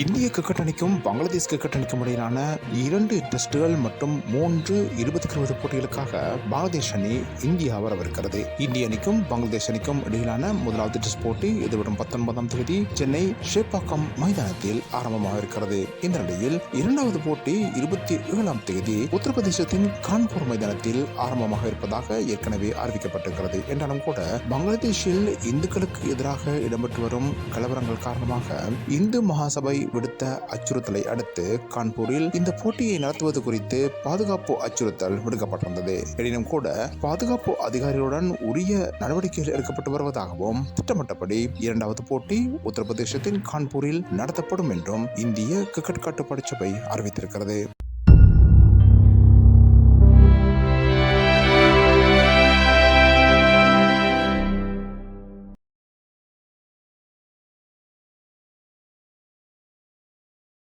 இந்திய கிரிக்கெட் அணிக்கும் பங்களாதேஷ் கிரிக்கெட் அணிக்கும் இடையிலான இரண்டு டெஸ்டுகள் மற்றும் மூன்று இருபத்தி இருபது போட்டிகளுக்காக பங்களாதேஷ் அணி இந்தியா வரவிருக்கிறது. இந்திய அணிக்கும் பங்களாதேஷ் அணிக்கும் இடையிலான முதலாவது டெஸ்ட் போட்டி எதிர்வரும் பத்தொன்பதாம் தேதி சென்னை ஷேப்பாக்கம் மைதானத்தில் ஆரம்பமாக இருக்கிறது இந்த நிலையில் இரண்டாவது போட்டி இருபத்தி ஏழாம் தேதி உத்தரப்பிரதேசத்தின் கான்பூர் மைதானத்தில் ஆரம்பமாக இருப்பதாக ஏற்கனவே அறிவிக்கப்பட்டிருக்கிறது. என்றாலும் கூட பங்களாதேஷில் இந்துக்களுக்கு எதிராக இடம்பெற்று வரும் கலவரங்கள் காரணமாக இந்து மகாசபை விடுத்த அச்சுறுத்தலை அடுத்து கான்பூரில் இந்த போட்டியை நடத்துவது குறித்து பாதுகாப்பு அச்சுறுத்தல் விடுக்கப்பட்டிருந்தது எனினும் கூட பாதுகாப்பு அதிகாரிகளுடன் உரிய நடவடிக்கைகள் எடுக்கப்பட்டு வருவதாகவும் திட்டமிட்டபடி இரண்டாவது போட்டி உத்தரப்பிரதேசத்தின் கான்பூரில் நடத்தப்படும் என்றும் இந்திய கிரிக்கெட் கட்டுப்பாடு சபை அறிவித்திருக்கிறது.